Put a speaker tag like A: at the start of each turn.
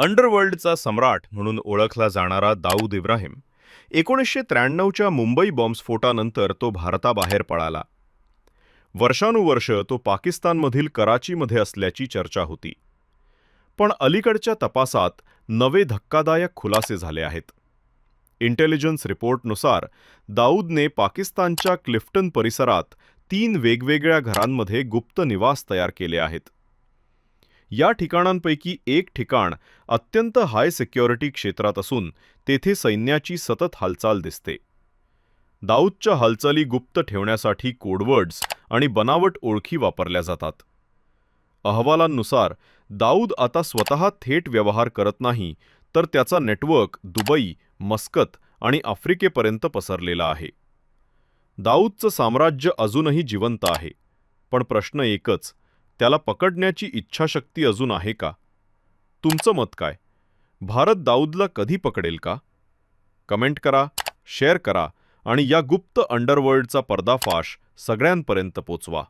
A: अंडरवर्ल्डचा सम्राट म्हणून ओळखला जाणारा दाऊद इब्राहिम एकोणीसशे त्र्याण्णवच्या मुंबई बॉम्बस्फोटानंतर तो भारताबाहेर पळाला. वर्षानुवर्ष तो पाकिस्तानमधील कराचीमध्ये असल्याची चर्चा होती. पण अलीकडच्या तपासात नवे धक्कादायक खुलासे झाले आहेत. इंटेलिजन्स रिपोर्टनुसार दाऊदने पाकिस्तानच्या क्लिफ्टन परिसरात तीन वेगवेगळ्या घरांमध्ये गुप्त निवास तयार केले आहेत. या ठिकाणांपैकी एक ठिकाण अत्यंत हाय सिक्युरिटी क्षेत्रात असून तेथे सैन्याची सतत हालचाल दिसते. दाऊदच्या हालचाली गुप्त ठेवण्यासाठी कोडवर्ड्स आणि बनावट ओळखी वापरल्या जातात. अहवालांनुसार दाऊद आता स्वतः थेट व्यवहार करत नाही तर त्याचा नेटवर्क दुबई मस्कत आणि आफ्रिकेपर्यंत पसरलेला आहे. दाऊदचं साम्राज्य अजूनही जिवंत आहे पण प्रश्न एकच त्याला पकडण्याची इच्छाशक्ती अजून आहे का? तुमचं मत काय? भारत दाऊदला कधी पकडेल का? कमेंट करा शेअर करा आणि या गुप्त अंडरवर्ल्डचा पर्दाफाश सगळ्यांपर्यंत पोचवा.